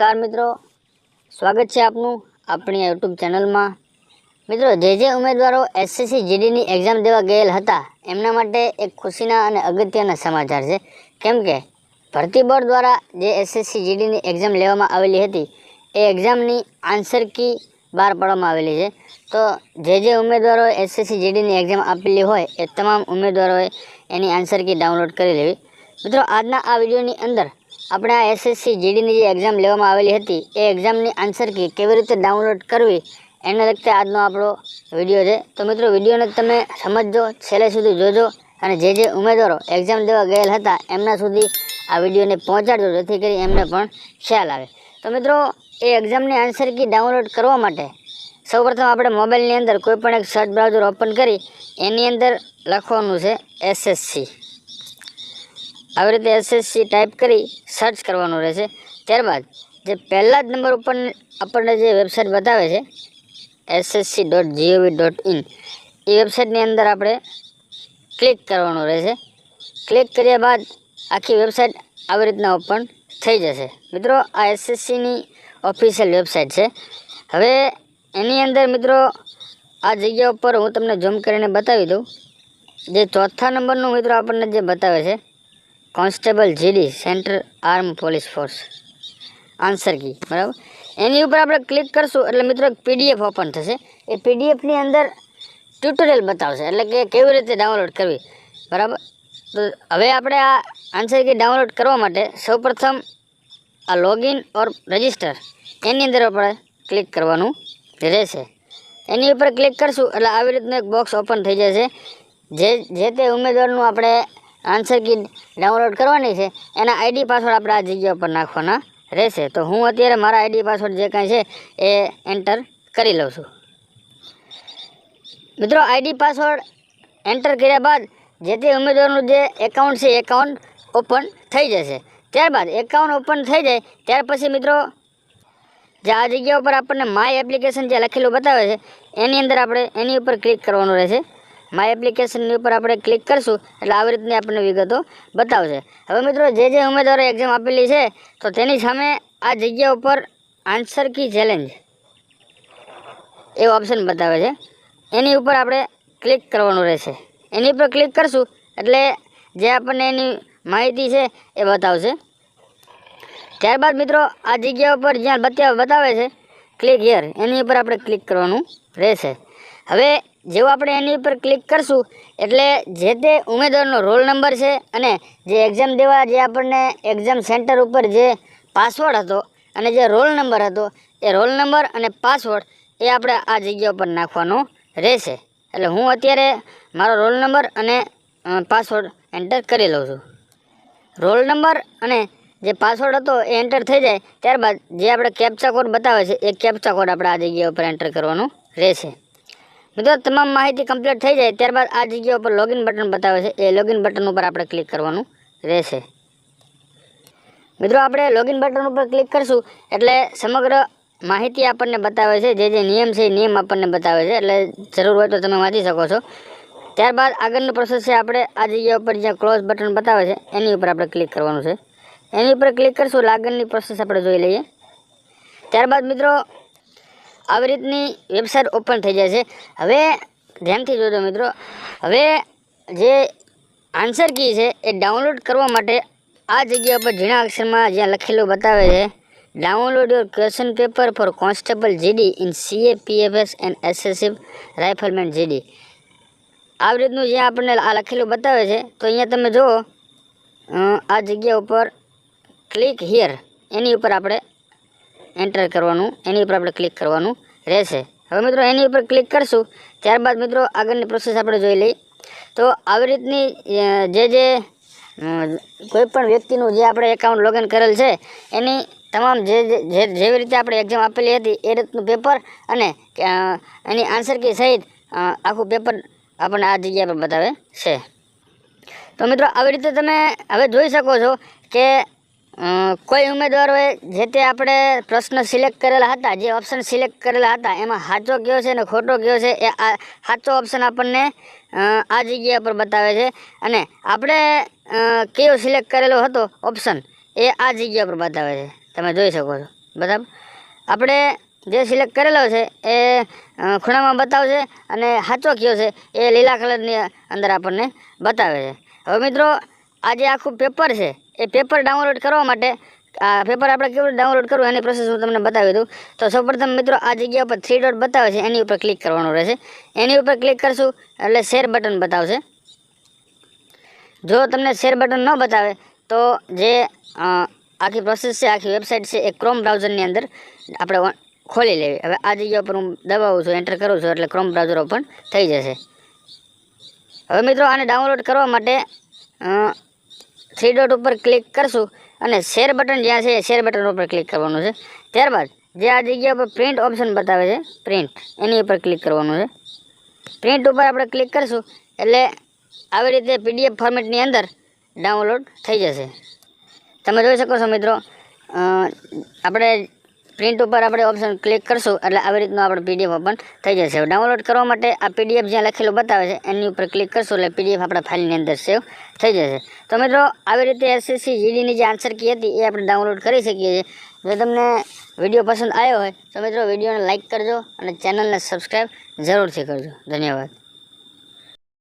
નમસ્કાર મિત્રો. સ્વાગત છે આપનું આપણી યુટ્યુબ ચેનલમાં. મિત્રો, જે જે ઉમેદવારો એસએસસી જીડીની એક્ઝામ દેવા ગયેલ હતા, એમના માટે એક ખુશીના અને અગત્યના સમાચાર છે. કેમ કે, ભરતી બોર્ડ દ્વારા જે એસએસસી જીડીની એક્ઝામ લેવામાં આવેલી હતી, એ એક્ઝામની આન્સર કી બહાર પાડવામાં આવેલી છે. તો જે જે ઉમેદવારોએ એસએસસી જીડીની એક્ઝામ આપેલી હોય, એ તમામ ઉમેદવારોએ એની આન્સર કી ડાઉનલોડ કરી લેવી. મિત્રો, આજના આ વિડીયોની અંદર આપણે આ એસએસસી જીડીની જે એક્ઝામ લેવામાં આવેલી હતી, એ એક્ઝામની આન્સર કી કેવી રીતે ડાઉનલોડ કરવી, એને લગતે આજનો આપણો વીડિયો છે. તો મિત્રો, વિડીયોને તમે સમજજો, છેલ્લે સુધી જોજો, અને જે જે ઉમેદવારો એક્ઝામ દેવા ગયેલ હતા, એમના સુધી આ વિડીયોને પહોંચાડજો, જેથી કરી એમને પણ ખ્યાલ આવે. તો મિત્રો, એ એક્ઝામની આન્સર કી ડાઉનલોડ કરવા માટે સૌપ્રથમ આપણે મોબાઈલની અંદર કોઈપણ એક સર્ચ બ્રાઉઝર ઓપન કરી, એની અંદર લખવાનું છે એસએસસી આવી રીતે એસએસસી ટાઈપ કરી સર્ચ કરવાનું રહેશે. ત્યારબાદ જે પહેલા જ નંબર ઉપર આપણને જે વેબસાઇટ બતાવે છે SSC dot G O V dot in એ વેબસાઇટની અંદર આપણે ક્લિક કરવાનું રહેશે. ક્લિક કર્યા બાદ આખી વેબસાઇટ આવી રીતના ઓપન થઈ જશે. મિત્રો, આ એસએસસીની ઓફિશિયલ વેબસાઇટ છે. હવે એની અંદર મિત્રો, આ જગ્યા ઉપર હું તમને ઝૂમ કરીને બતાવી દઉં. જે ચોથા નંબરનું મિત્રો આપણને જે બતાવે છે constable GD central arm police force answer key બરાબર? એની ઉપર આપણે ક્લિક કરશું, એટલે મિત્રો પીડીએફ ઓપન થશે. એ પીડીએફની અંદર ટ્યુટોરિયલ બતાવશે, એટલે કે કેવી રીતે ડાઉનલોડ કરવી, બરાબર? તો હવે આપણે આ આન્સર કી ડાઉનલોડ કરવા માટે સૌપ્રથમ આ લોગિન ઓર રજિસ્ટર એની અંદર આપણે ક્લિક કરવાનું રહેશે. એની ઉપર ક્લિક કરશું, એટલે આવી રીતનું એક બોક્સ ઓપન થઈ જશે. જે જે તે ઉમેદવારનું આપણે આન્સર કીટ ડાઉનલોડ કરવાની છે. એના આઈડી પાસવર્ડ આપણે આ જગ્યા ઉપર નાખવાના રહેશે. તો હું અત્યારે મારા આઈડી પાસવર્ડ જે કાંઈ છે એ એન્ટર કરી લઉં છું. મિત્રો આઈડી પાસવર્ડ એન્ટર કર્યા બાદ જે તે ઉમેદવારનું જે એકાઉન્ટ છે એકાઉન્ટ ઓપન થઈ જશે. ત્યારબાદ એકાઉન્ટ ઓપન થઈ જાય, ત્યાર પછી મિત્રો, જે આ જગ્યા ઉપર આપણને માય એપ્લિકેશન જે લખેલું બતાવે છે, એની અંદર આપણે એની ઉપર ક્લિક કરવાનું રહેશે. માય એપ્લિકેશનની ઉપર આપણે ક્લિક કરશું, એટલે આવી રીતની આપણને વિગતો બતાવશે. હવે મિત્રો, જે જે ઉમેદવારો એક્ઝામ આપેલી છે, તો તેની સામે આ જગ્યા ઉપર આન્સર કી ચેલેન્જ એ ઓપ્શન બતાવે છે. એની ઉપર આપણે ક્લિક કરવાનું રહેશે. એની ઉપર ક્લિક કરશું, એટલે જે આપણને એની માહિતી છે એ બતાવશે. ત્યારબાદ મિત્રો, આ જગ્યા ઉપર જ્યાં બતાવ, બતાવે છે ક્લિક હિયર એની ઉપર આપણે ક્લિક કરવાનું રહેશે. હવે જેવું આપણે એની ઉપર ક્લિક કરશું, એટલે જે તે ઉમેદવારનો રોલ નંબર છે અને જે એક્ઝામ દેવા જે આપણને એક્ઝામ સેન્ટર ઉપર જે પાસવર્ડ હતો અને જે રોલ નંબર હતો, એ રોલ નંબર અને પાસવર્ડ એ આપણે આ જગ્યા ઉપર નાખવાનો રહેશે. એટલે હું અત્યારે મારો રોલ નંબર અને પાસવર્ડ એન્ટર કરી લઉં છું. રોલ નંબર અને જે પાસવર્ડ હતો એ એન્ટર થઈ જાય, ત્યારબાદ જે આપણે કેપ્ચા કોડ બતાવે છે, એ કેપ્ચા કોડ આપણે આ જગ્યા ઉપર એન્ટર કરવાનું રહેશે. મિત્રો, તમામ માહિતી કમ્પ્લીટ થઈ જાય, ત્યારબાદ આ જગ્યા ઉપર લોગિન બટન બતાવે છે. એ લોગિન બટન ઉપર આપણે ક્લિક કરવાનું રહેશે. મિત્રો, આપણે લોગિન બટન ઉપર ક્લિક કરશું, એટલે સમગ્ર માહિતી આપણને બતાવે છે, જે જે નિયમ છે, એ નિયમ આપણને બતાવે છે, એટલે જરૂર હોય તો તમે વાંચી શકો છો. ત્યારબાદ આગળનો પ્રોસેસ છે, આપણે આ જગ્યા ઉપર જ્યાં ક્લોઝ બટન બતાવે છે, એની ઉપર આપણે ક્લિક કરવાનું છે. એની ઉપર ક્લિક કરશું આગળની પ્રોસેસ આપણે જોઈ લઈએ. ત્યારબાદ મિત્રો આવી રીતની વેબસાઇટ ઓપન થઈ જાય છે. હવે ધ્યાનથી જોજો મિત્રો, હવે જે આન્સર કી છે એ ડાઉનલોડ કરવા માટે આ જગ્યા પર ઝીણા અક્ષરમાં જ્યાં લખેલું બતાવે છે download your question paper for constable GD in CAPFs and SSF rifleman GD આવી રીતનું જ્યાં આપણને આ લખેલું બતાવે છે, તો અહીંયા તમે જુઓ આ જગ્યા ઉપર ક્લિક હિયર એની ઉપર આપણે એન્ટર કરવાનું, એની ઉપર આપણે ક્લિક કરવાનું. રહેશે. હવે મિત્રો એની ઉપર ક્લિક કરશું. ત્યારબાદ મિત્રો આગળની પ્રોસેસ આપણે જોઈ લઈએ. તો આવી રીતની જે જે કોઈપણ વ્યક્તિનું જે આપણે એકાઉન્ટ લોગિન કરેલ છે, એની તમામ જે, જે- જેવી રીતે આપણે એક્ઝામ આપેલી હતી એ રીતનું પેપર અને એની આન્સર કી સહિત આખું પેપર આપણને આ જગ્યા પર બતાવે છે. તો મિત્રો આવી રીતે તમે હવે જોઈ શકો છો કે કોઈ ઉમેદવારોએ જે તે આપણે પ્રશ્ન સિલેક્ટ કરેલા હતા, જે ઓપ્શન સિલેક્ટ કરેલા હતા, એમાં સાચો કયો છે અને ખોટો કયો છે, એ આ સાચો ઓપ્શન આપણને આ જગ્યા પર બતાવે છે. અને આપણે કયો સિલેક્ટ કરેલો હતો ઓપ્શન એ આ જગ્યા પર બતાવે છે. તમે જોઈ શકો છો. બરાબર? આપણે જે સિલેક્ટ કરેલો છે, એ ખૂણામાં બતાવશે અને સાચો કયો છે, એ લીલા કલરની અંદર આપણને બતાવે છે. હવે મિત્રો આ જે આખું પેપર છે. એ પેપર ડાઉનલોડ કરવા માટે, આ પેપર આપણે કેવું ડાઉનલોડ કરવું એની પ્રોસેસ હું તમને બતાવી દઉં. તો સૌપ્રથમ મિત્રો, આ જગ્યા ઉપર થ્રી ડોટ બતાવે છે, એની ઉપર ક્લિક કરવાનું રહેશે. એની ઉપર ક્લિક કરશું, એટલે શેર બટન બતાવશે. જો તમને શેર બટન ન બતાવે, તો જે આખી પ્રોસેસ છે, આખી વેબસાઇટ છે, એ ક્રોમ બ્રાઉઝરની અંદર આપણે ખોલી લેવી. હવે આ જગ્યા ઉપર હું દબાવું છું એન્ટર કરું છું, એટલે ક્રોમ બ્રાઉઝર ઓપન થઈ જશે. હવે મિત્રો, આને ડાઉનલોડ કરવા માટે થ્રી ડોટ ઉપર ક્લિક કરશું અને શેર બટન જ્યાં છે શેર બટન ઉપર ક્લિક કરવાનું છે. ત્યારબાદ જે આ જગ્યા ઉપર પ્રિન્ટ ઓપ્શન બતાવે છે પ્રિન્ટ એની ઉપર ક્લિક કરવાનું છે. પ્રિન્ટ ઉપર આપણે ક્લિક કરશું એટલે આવી રીતે પીડીએફ ફોર્મેટની અંદર ડાઉનલોડ થઈ જશે. તમે જોઈ શકો છો મિત્રો આપણે પ્રિન્ટ ઉપર આપણે ઓપ્શન ક્લિક કરશું, એટલે આવી રીતનું આપણે પીડીએફ ઓપન થઈ જશે. ડાઉનલોડ કરવા માટે આ પીડીએફ જ્યાં લખેલું બતાવે છે, એની ઉપર ક્લિક કરશું, એટલે પીડીએફ આપણા ફાઇલની અંદર સેવ થઈ જશે. તો મિત્રો, આવી રીતે એસએસસી જીડીની જે આન્સર કી હતી, એ આપણે ડાઉનલોડ કરી શકીએ છીએ. જો તમને વીડિયો પસંદ આવ્યો હોય, તો મિત્રો, વિડીયોને લાઇક કરજો અને ચેનલને સબસ્ક્રાઈબ જરૂરથી કરજો. ધન્યવાદ.